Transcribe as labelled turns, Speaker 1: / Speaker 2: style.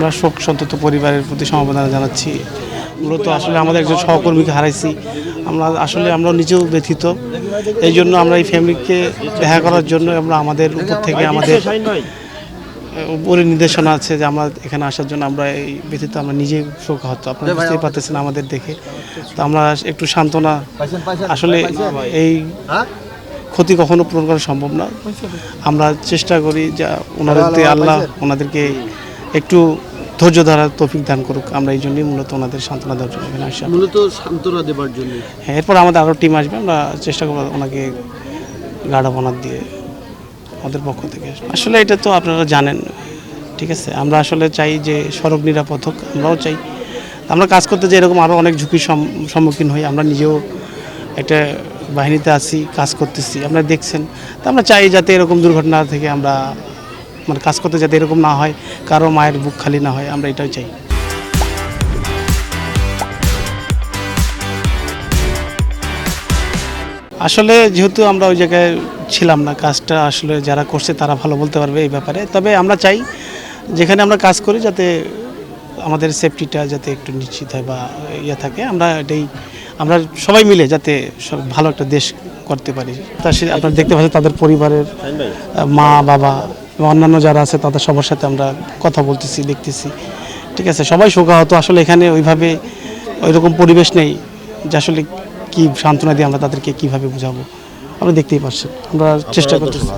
Speaker 1: আমরা শোক সন্তত পরিবারের প্রতি সমবেদনা জানাচ্ছি। মূলত আসলে আমাদের একজন সহকর্মীকে হারাইছি। আমরা আসলে আমরা নিজেও ব্যথিত। এই জন্য আমরা এই ফ্যামিলিকে দেখা করার জন্য আমরা আমাদের উপর থেকে আমাদের উপরে নির্দেশনা আছে যে আমরা এখানে আসার জন্য আমরা এই ব্যথিত আমরা নিজেই হতো আপনারা বুঝতেই পারতেছেন আমাদের দেখে। তো আমরা একটু সান্ত্বনা আসলে এই ক্ষতি কখনো পূরণ করা সম্ভব না। আমরা চেষ্টা করি যা ওনাদেরকে আল্লাহ ওনাদেরকে একটু ধৈর্য ধরার তৌফিক দান করুক। আমরা এই জন্যই মূলত ওনাদের সান্ত্বনা দেওয়ার জন্য এখানে আসা।
Speaker 2: মূলত সান্ত্বনা দেওয়ার জন্য।
Speaker 1: হ্যাঁ এরপর আমাদের আরও টিম আসবে। আমরা চেষ্টা করব ওনাকে গার্ড অনার দিয়ে আমাদের পক্ষ থেকে। আসলে এটা তো আপনারা জানেন ঠিক আছে? আমরা আসলে চাই যে সড়ক নিরাপদ হোক আমরাও চাই। আমরা কাজ করতে যে এরকম আরও অনেক ঝুঁকির সম- সম্মুখীন হই। আমরা নিজেও একটা বাহিনীতে আছি কাজ করতেছি। আপনারা দেখছেন। তো আমরা চাই যাতে এরকম দুর্ঘটনা থেকে আমরা মানে কাজ করতে যাতে এরকম না হয় কারও মায়ের বুক খালি না হয় আমরা এটাই চাই। আসলে যেহেতু আমরা ওই জায়গায় ছিলাম না কাজটা আসলে যারা করছে তারা ভালো বলতে পারবে এই ব্যাপারে। তবে আমরা চাই যেখানে আমরা কাজ করি যাতে আমাদের সেফটিটা যাতে একটু নিশ্চিত হয় বা ইয়ে থাকে আমরা এটাই আমরা সবাই মিলে যাতে সব ভালো একটা দেশ করতে পারি। তা সে আপনারা দেখতে পাচ্ছেন তাদের পরিবারের মা বাবা এবং অন্যান্য যারা আছে তাদের সবার সাথে আমরা কথা বলতেছি দেখতেছি। ঠিক আছে সবাই শোকাহত। আসলে এখানে ওইভাবে ওই রকম পরিবেশ নেই যে আসলে কী সান্ত্বনা দিয়ে আমরা তাদেরকে কীভাবে বোঝাবো। আমরা দেখতেই পারছি আমরা চেষ্টা করতেছি।